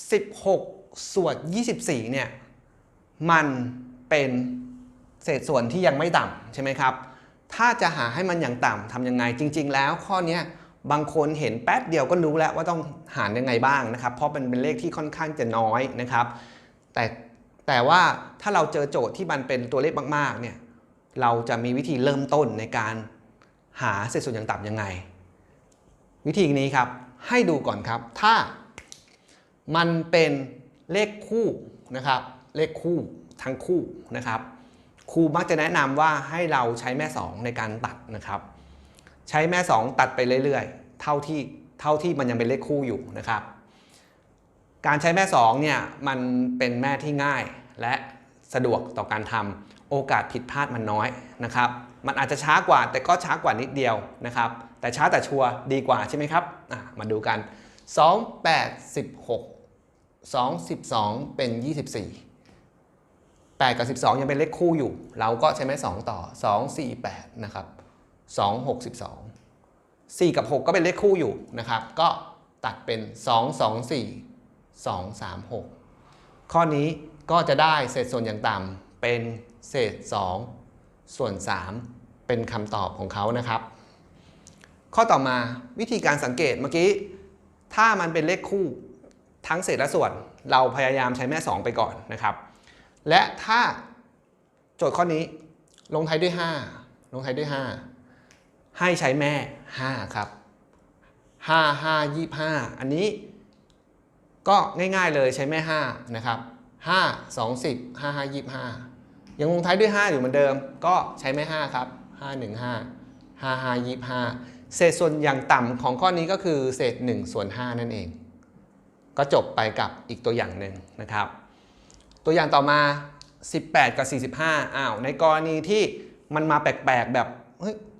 16 ส่วน 24 เนี่ย มันเป็นเศษส่วนที่ยังไม่ต่ำใช่ไหมครับ ถ้าจะหาให้มันอย่างต่ำทำยังไง จริง ๆ แล้วข้อนี้บางคนเห็นแป๊บเดียวก็รู้แล้วว่าต้องหารยังไงบ้างนะครับ เพราะมันเป็นเลขที่ค่อนข้างจะน้อยนะครับ แต่แต่ว่าถ้าเราเจอโจทย์ที่มันเป็นตัวเลขมากๆ เนี่ย เราจะมีวิธีเริ่มต้นในการหาเศษส่วนอย่างต่ำยังไง วิธีนี้ครับ ให้ดูก่อนครับ ถ้า มันเป็นเลขคู่นะครับเลขคู่ทั้งคู่นะครับครูมักจะแนะนำว่าให้เราใช้แม่สองในการตัดนะครับ ใช้แม่สองตัดไปเรื่อยๆ เท่าที่เท่าที่มันยังเป็นเลขคู่อยู่นะครับ การใช้แม่สองเนี่ยมันเป็นแม่ที่ง่ายและสะดวกต่อการทำโอกาสผิดพลาดมันน้อยนะครับ มันอาจจะช้ากว่าแต่ก็ช้ากว่านิดเดียวนะครับ แต่ช้าแต่ชัวร์ดีกว่าใช่ไหมครับมาดูกัน 2 8 16 2 12 เป็น 24 8 กับ 12 ยังเป็นเลขคู่อยู่ เราก็ใช้แม่2ต่อ 2 4 8 นะครับ 2 6 12 4 กับ 6 ก็เป็นเลขคู่อยู่นะครับ ก็ตัดเป็น 2 2 4 2 3 6 ข้อนี้ก็จะได้เศษส่วนอย่างต่ำเป็นเศษ 2 ส่วน 3 เป็นคำตอบของเขานะครับ ข้อต่อมาวิธีการสังเกตเมื่อกี้ ถ้ามันเป็นเลขคู่ ทั้งเศษและส่วนเราพยายามใช้แม่ 2 ไปก่อนนะครับ และถ้าโจทย์ข้อนี้ลงท้ายด้วย 5 ลงท้ายด้วย 5 ให้ใช้แม่ 5 ครับ 5 5 25 อันนี้ก็ง่ายๆเลยใช้แม่ 5 นะครับ 5 2 10 5 5 25 ยังลงท้ายด้วย 5 อยู่เหมือนเดิม ก็ใช้แม่ 5 ครับ 5 1 5 5 5 25 เศษส่วนอย่างต่ำของข้อนี้ก็คือเศษ 1 ส่วน 5 นั่นเอง ก็จบไปกับอีกตัวอย่างหนึ่งนะครับ ตัวอย่างต่อมา 18 กับ 45อ้าวในกรณีที่มันมาแปลกๆแบบ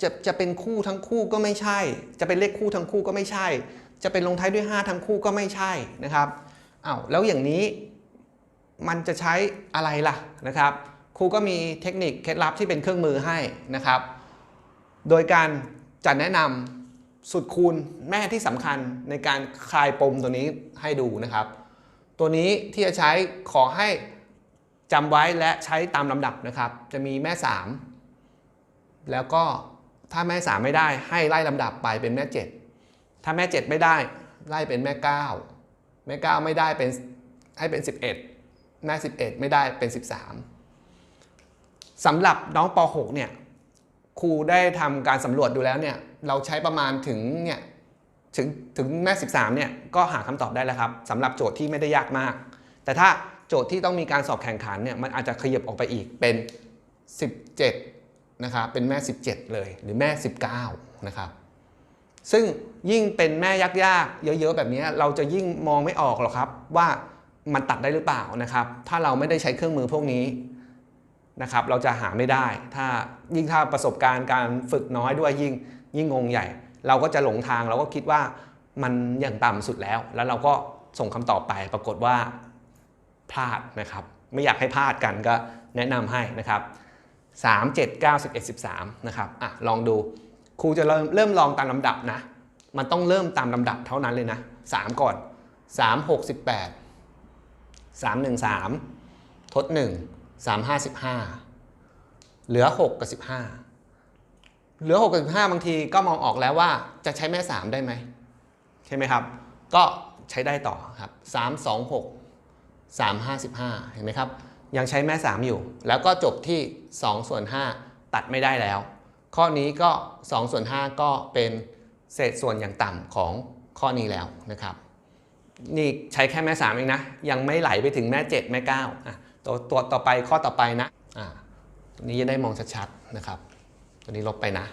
จะจะเป็นคู่ทั้งคู่ก็ไม่ใช่ จะเป็นเลขคู่ทั้งคู่ก็ไม่ใช่ จะเป็นลงท้ายด้วย 5 ทั้งคู่ก็ไม่ใช่นะครับอ้าวแล้วอย่างนี้มันจะใช้อะไรล่ะนะครับ ครูก็มีเทคนิคเคล็ดลับที่เป็นเครื่องมือให้นะครับ โดยการจัดแนะนำ สุดคูณแม่ที่สำคัญในการคลายปมตัวนี้ให้ดูนะครับ ตัวนี้ที่จะใช้ขอให้จำไว้และใช้ตามลำดับนะครับ จะมีแม่ 3 แล้วก็ถ้าแม่ 3 ไม่ได้ให้ไล่ลำดับไปเป็นแม่ 7 ถ้าแม่ 7 ไม่ได้ไล่เป็นแม่ 9 แม่ 9 ไม่ได้เป็นให้เป็น 11 แม่ 11 ไม่ได้เป็น 13สำหรับน้องป .6 เนี่ย ครูได้ทำการสำรวจดูแล้วเนี่ยเราใช้ประมาณถึงเนี่ยถึงถึงแม่ 13เนี่ยก็หาคำตอบได้แล้วครับสำหรับโจทย์ที่ไม่ได้ยากมาก แต่ถ้าโจทย์ที่ต้องมีการสอบแข่งขันเนี่ยมันอาจจะขยับออกไปอีกเป็น 17นะครับเป็นแม่ 17 เลยหรือแม่ 19นะครับซึ่งยิ่งเป็นแม่ยากๆ เยอะๆ แบบนี้เราจะยิ่งมองไม่ออกหรอกครับว่ามันตัดได้หรือเปล่านะครับ ถ้าเราไม่ได้ใช้เครื่องมือพวกนี้ นะครับเราจะหาไม่ได้ ถ้ายิ่งถ้าประสบการณ์การฝึกน้อยด้วยยิ่งยิ่งงงใหญ่ เราก็จะหลงทางเราก็คิดว่ามันอย่างต่ำสุดแล้ว แล้วเราก็ส่งคำตอบไปปรากฏว่าพลาดนะครับ ไม่อยากให้พลาดกันก็แนะนำให้นะครับ 3 7 9 11 13นะครับอะลองดูครูจะเริ่มเริ่มลองตามลำดับนะ มันต้องเริ่มตามลำดับเท่านั้นเลยนะ 3 ก่อน 3 6 18 3 1 3 ทด 1 3 5 15 เหลือ 6 กับ 15 เหลือ 6 กับ 15 บางทีก็มองออกแล้วว่าจะใช้แม่ 3 ได้ไหม ใช่ไหมครับ ก็ใช้ได้ต่อครับ 3 2 6 3 5 15 เห็นไหมครับ ยังใช้แม่ 3 อยู่ แล้วก็จบที่ 2 ส่วน 5 ตัดไม่ได้แล้ว ข้อนี้ก็ 2 ส่วน 5 ก็เป็นเศษส่วนอย่างต่ำของข้อนี้แล้วนะครับ นี่ใช้แค่แม่ 3 เองนะ ยังไม่ไหลไปถึงแม่ 7 แม่9อะ ตัวตัวต่อไปข้อต่อไปนะอ่าตัวนี้จะได้มองชัดๆนะครับ ตัวนี้ลบไปนะ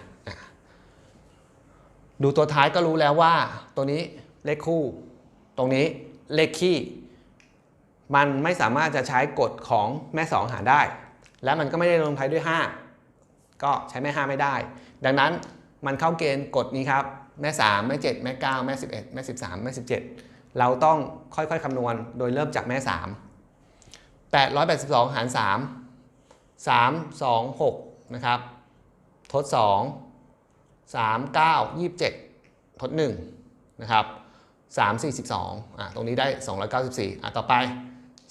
ดูตัวท้ายก็รู้แล้วว่า ตัวนี้เลขคู่ ตรงนี้เลขคี่ มันไม่สามารถจะใช้กฎของแม่ 2 หารได้ และมันก็ไม่ได้ลงท้ายด้วย 5 ก็ใช้แม่ 5 ไม่ได้ ดังนั้นมันเข้าเกณฑ์กฎนี้ครับ แม่ 3 แม่ 7 แม่ 9 แม่ 11 แม่ 13 แม่ 17 เราต้องค่อยๆคำนวณโดยเริ่มจากแม่ 3 882 หาร 3 3 2 6 นะครับ ทด 2 3 9 27 ทด 1 นะครับ 3 4 12อะตรงนี้ได้ 294อะต่อไป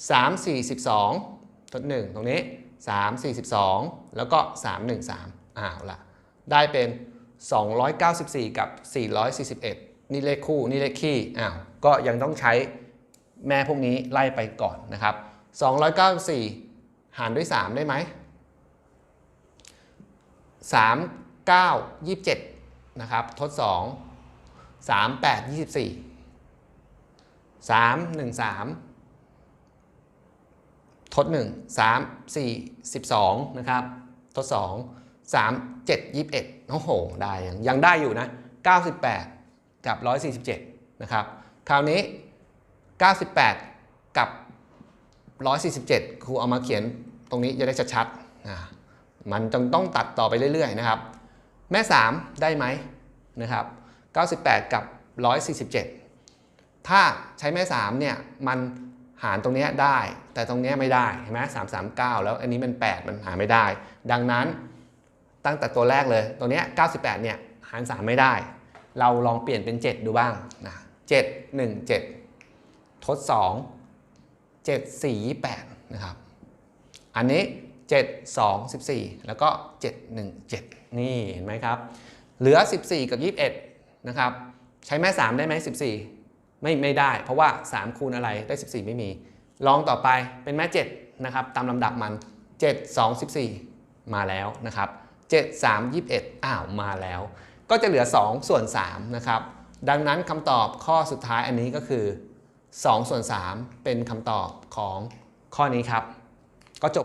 3 4 12ทด 1 ตรงนี้ 3 4 12แล้วก็ 3 1 3อ้าวละได้เป็น 294 กับ 441 นี่เลขคู่ นี่เลขคี่อ้าวก็ยังต้องใช้แม่พวกนี้ไล่ไปก่อนนะครับ 294 หารด้วย 3 ได้ไหม 3 9 27 นะครับ ทด 2 3 8 24 3 1 3 ทด 1 3 4 12 นะครับ ทด 2 3 7 21 โอ้โห ได้ยังยังได้อยู่นะ 98 กับ 147 นะครับ คราวนี้ 98 กับ 147 ครูเอามาเขียนตรงนี้จะได้ชัดๆมันจงต้องตัดต่อไปเรื่อยๆนะครับ แม่ 3 ได้ไหมนะครับ 98 กับ 147 ถ้าใช้แม่ 3 เนี่ยมันหารตรงนี้ได้ แต่ตรงนี้ไม่ได้เห็นไหม339แล้วอันนี้มัน 8 มันหาไม่ได้ ดังนั้นตั้งแต่ตัวแรกเลยตัวนี้98 เนี่ยหาร 3 ไม่ได้ เราลองเปลี่ยนเป็น 7 ดูบ้างนะ7 1 7 ทด 2 7 4 8นะครับ อันนี้ 7 2 14 แล้วก็ 7 1 7 นี่เห็นไหมครับ เหลือ 14 กับ 21 นะครับ ใช้แม่ 3 ได้ไหม 14 ไม่ไม่ได้ เพราะว่า 3 คูณอะไรได้ 14 ไม่มี ลองต่อไปเป็นแม่ 7 นะครับ ตามลำดับมัน 7 2 14 มาแล้วนะครับ 7 3 21 อ้าว มาแล้ว ก็จะเหลือ 2 ส่วน 3 นะครับ ดังนั้นคำตอบข้อสุดท้ายอันนี้ก็คือ 2 ส่วน 3 เป็นคำตอบของข้อนี้ครับ ก็จบ